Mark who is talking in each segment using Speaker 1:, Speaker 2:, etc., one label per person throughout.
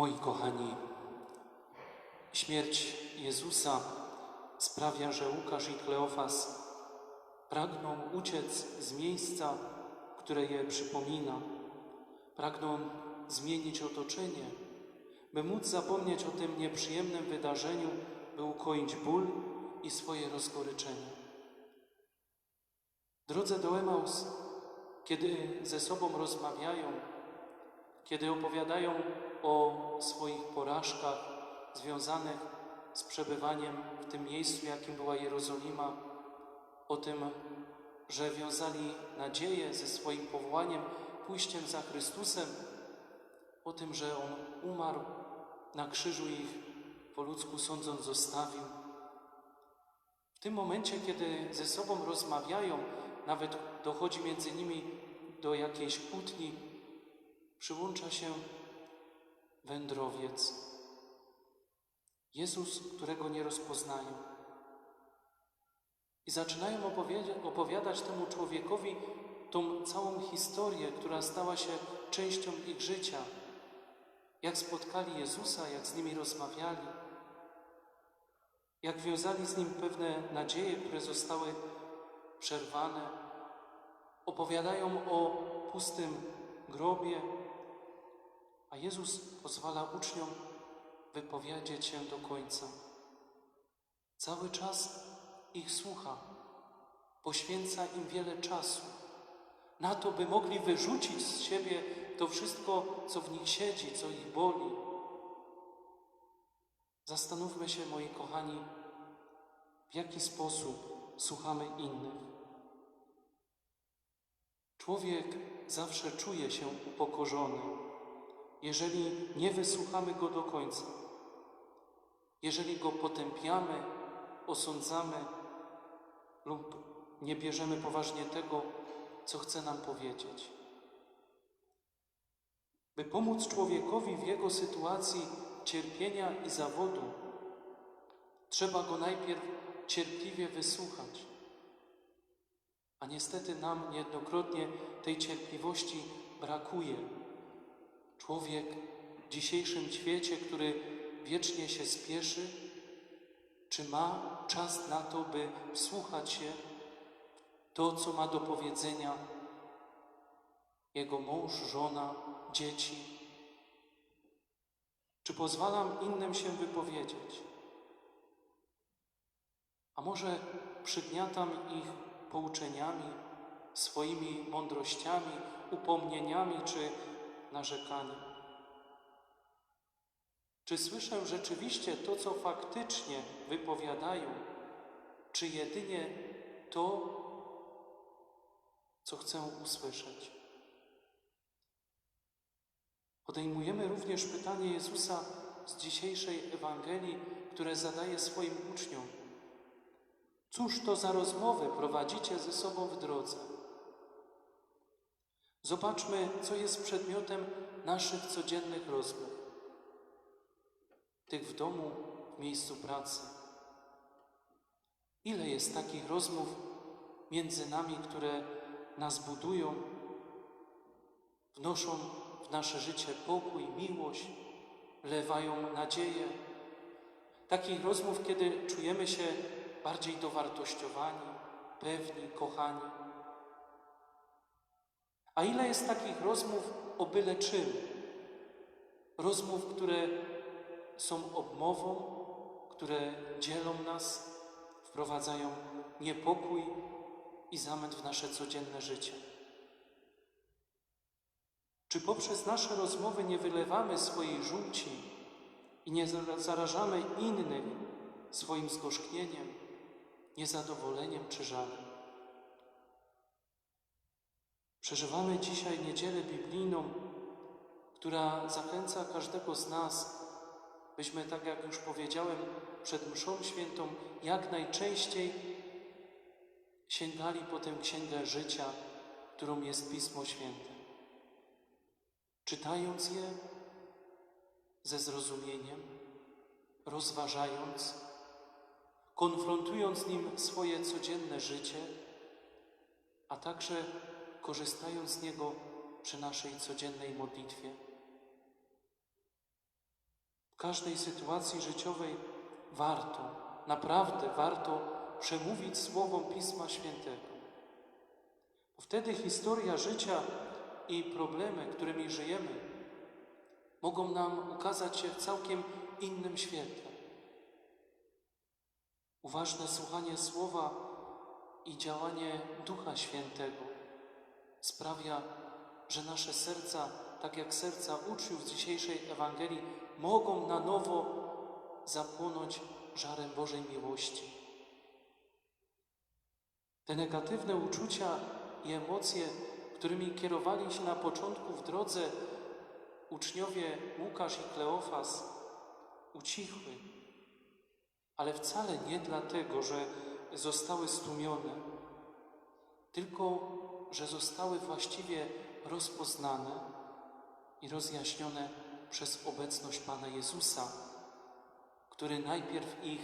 Speaker 1: Moi kochani, śmierć Jezusa sprawia, że Łukasz i Kleofas pragną uciec z miejsca, które je przypomina. Pragną zmienić otoczenie, by móc zapomnieć o tym nieprzyjemnym wydarzeniu, by ukoić ból i swoje rozgoryczenie. Drodze do Emaus, kiedy ze sobą rozmawiają, kiedy opowiadają o swoich porażkach związanych z przebywaniem w tym miejscu, jakim była Jerozolima, o tym, że wiązali nadzieję ze swoim powołaniem, pójściem za Chrystusem, o tym, że On umarł na krzyżu ich po ludzku sądząc zostawił. W tym momencie, kiedy ze sobą rozmawiają, nawet dochodzi między nimi do jakiejś kłótni, przyłącza się wędrowiec. Jezus, którego nie rozpoznają. I zaczynają opowiada- opowiadać temu człowiekowi tą całą historię, która stała się częścią ich życia. Jak spotkali Jezusa, jak z nimi rozmawiali, jak wiązali z nim pewne nadzieje, które zostały przerwane. Opowiadają o pustym grobie, a Jezus pozwala uczniom wypowiedzieć się do końca. Cały czas ich słucha, poświęca im wiele czasu na to, by mogli wyrzucić z siebie to wszystko, co w nich siedzi, co ich boli. Zastanówmy się, moi kochani, w jaki sposób słuchamy innych. Człowiek zawsze czuje się upokorzony, jeżeli nie wysłuchamy go do końca, jeżeli go potępiamy, osądzamy lub nie bierzemy poważnie tego, co chce nam powiedzieć. By pomóc człowiekowi w jego sytuacji cierpienia i zawodu, trzeba go najpierw cierpliwie wysłuchać. A niestety nam niejednokrotnie tej cierpliwości brakuje. Człowiek w dzisiejszym świecie, który wiecznie się spieszy, czy ma czas na to, by wsłuchać się to, co ma do powiedzenia jego mąż, żona, dzieci? Czy pozwalam innym się wypowiedzieć? A może przygniatam ich pouczeniami, swoimi mądrościami, upomnieniami czy narzekaniem? Czy słyszę rzeczywiście to, co faktycznie wypowiadają, czy jedynie to, co chcę usłyszeć? Podejmujemy również pytanie Jezusa z dzisiejszej Ewangelii, które zadaje swoim uczniom. Cóż to za rozmowy prowadzicie ze sobą w drodze? Zobaczmy, co jest przedmiotem naszych codziennych rozmów. Tych w domu, w miejscu pracy. Ile jest takich rozmów między nami, które nas budują, wnoszą w nasze życie pokój, miłość, wlewają nadzieję. Takich rozmów, kiedy czujemy się bardziej dowartościowani, pewni, kochani. A ile jest takich rozmów o byle czym? Rozmów, które są obmową, które dzielą nas, wprowadzają niepokój i zamęt w nasze codzienne życie. Czy poprzez nasze rozmowy nie wylewamy swojej żółci i nie zarażamy innych swoim zgorzknieniem, niezadowoleniem czy żalem? Przeżywamy dzisiaj niedzielę biblijną, która zachęca każdego z nas, byśmy, tak jak już powiedziałem, przed mszą świętą jak najczęściej sięgali po tę księgę życia, którą jest Pismo Święte. Czytając je ze zrozumieniem, rozważając, konfrontując nim swoje codzienne życie, a także korzystając z niego przy naszej codziennej modlitwie. każdej sytuacji życiowej warto, naprawdę warto przemówić słowom Pisma Świętego. Wtedy historia życia i problemy, którymi żyjemy, mogą nam ukazać się w całkiem innym świetle. Uważne słuchanie słowa i działanie Ducha Świętego sprawia, że nasze serca, tak jak serca uczniów z dzisiejszej Ewangelii, mogą na nowo zapłonąć żarem Bożej miłości. Te negatywne uczucia i emocje, którymi kierowali się na początku w drodze uczniowie Łukasz i Kleofas, ucichły, ale wcale nie dlatego, że zostały stłumione, tylko że zostały właściwie rozpoznane i rozjaśnione przez obecność Pana Jezusa, który najpierw ich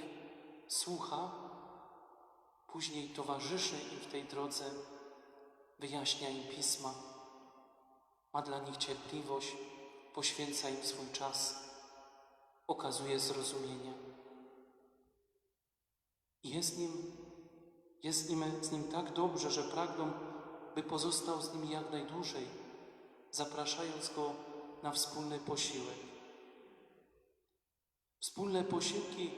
Speaker 1: słucha, później towarzyszy im w tej drodze, wyjaśnia im pisma, ma dla nich cierpliwość, poświęca im swój czas, okazuje zrozumienie. I jest nim, jest z nim tak dobrze, że pragną, by pozostał z nimi jak najdłużej, zapraszając go na wspólny posiłek. Wspólne posiłki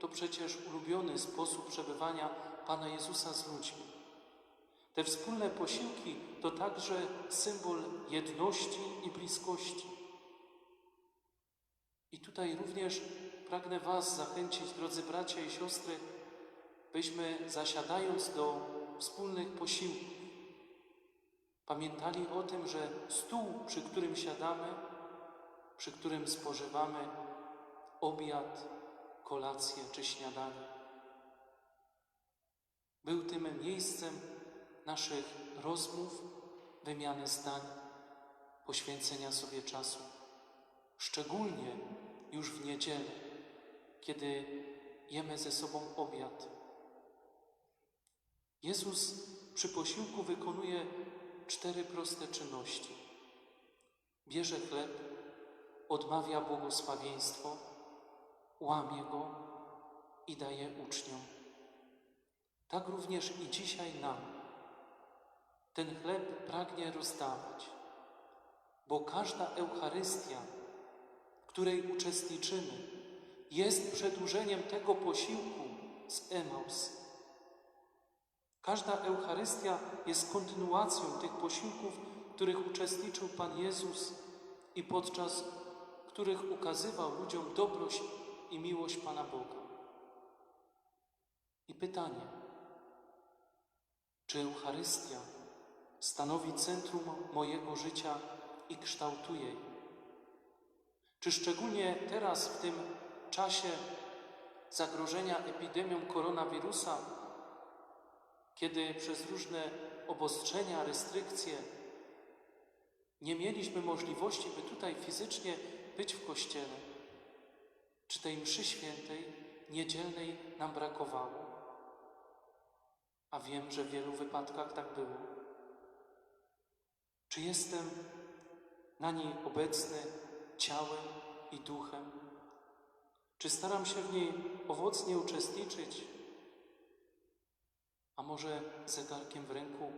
Speaker 1: to przecież ulubiony sposób przebywania Pana Jezusa z ludźmi. Te wspólne posiłki to także symbol jedności i bliskości. I tutaj również pragnę Was zachęcić, drodzy bracia i siostry, byśmy zasiadając do wspólnych posiłków, pamiętali o tym, że stół, przy którym siadamy, przy którym spożywamy obiad, kolację czy śniadanie, był tym miejscem naszych rozmów, wymiany zdań, poświęcenia sobie czasu. Szczególnie już w niedzielę, kiedy jemy ze sobą obiad. Jezus przy posiłku wykonuje cztery proste czynności. Bierze chleb, odmawia błogosławieństwo, łamie go i daje uczniom. Tak również i dzisiaj nam ten chleb pragnie rozdawać, bo każda Eucharystia, której uczestniczymy, jest przedłużeniem tego posiłku z Emaus. Każda Eucharystia jest kontynuacją tych posiłków, których uczestniczył Pan Jezus i podczas których ukazywał ludziom dobrość i miłość Pana Boga. I pytanie, czy Eucharystia stanowi centrum mojego życia i kształtuje je? Czy szczególnie teraz, w tym czasie zagrożenia epidemią koronawirusa, kiedy przez różne obostrzenia, restrykcje nie mieliśmy możliwości, by tutaj fizycznie być w kościele, czy tej mszy świętej niedzielnej nam brakowało? A wiem, że w wielu wypadkach tak było. Czy jestem na niej obecny ciałem i duchem? Czy staram się w niej owocnie uczestniczyć? A może zegarkiem w ręku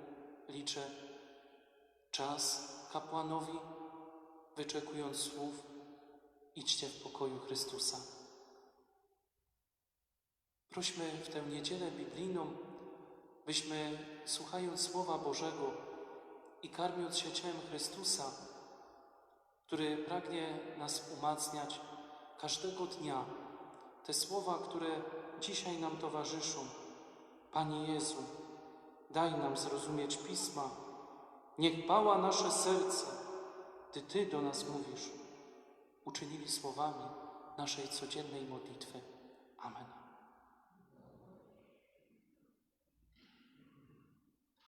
Speaker 1: liczę czas kapłanowi, wyczekując słów idźcie w pokoju Chrystusa. Prośmy w tę niedzielę biblijną, byśmy słuchając Słowa Bożego i karmiąc się ciałem Chrystusa, który pragnie nas umacniać każdego dnia, te słowa, które dzisiaj nam towarzyszą. Panie Jezu, daj nam zrozumieć Pisma, niech pała nasze serce, Ty Ty do nas mówisz. Uczynili słowami naszej codziennej modlitwy.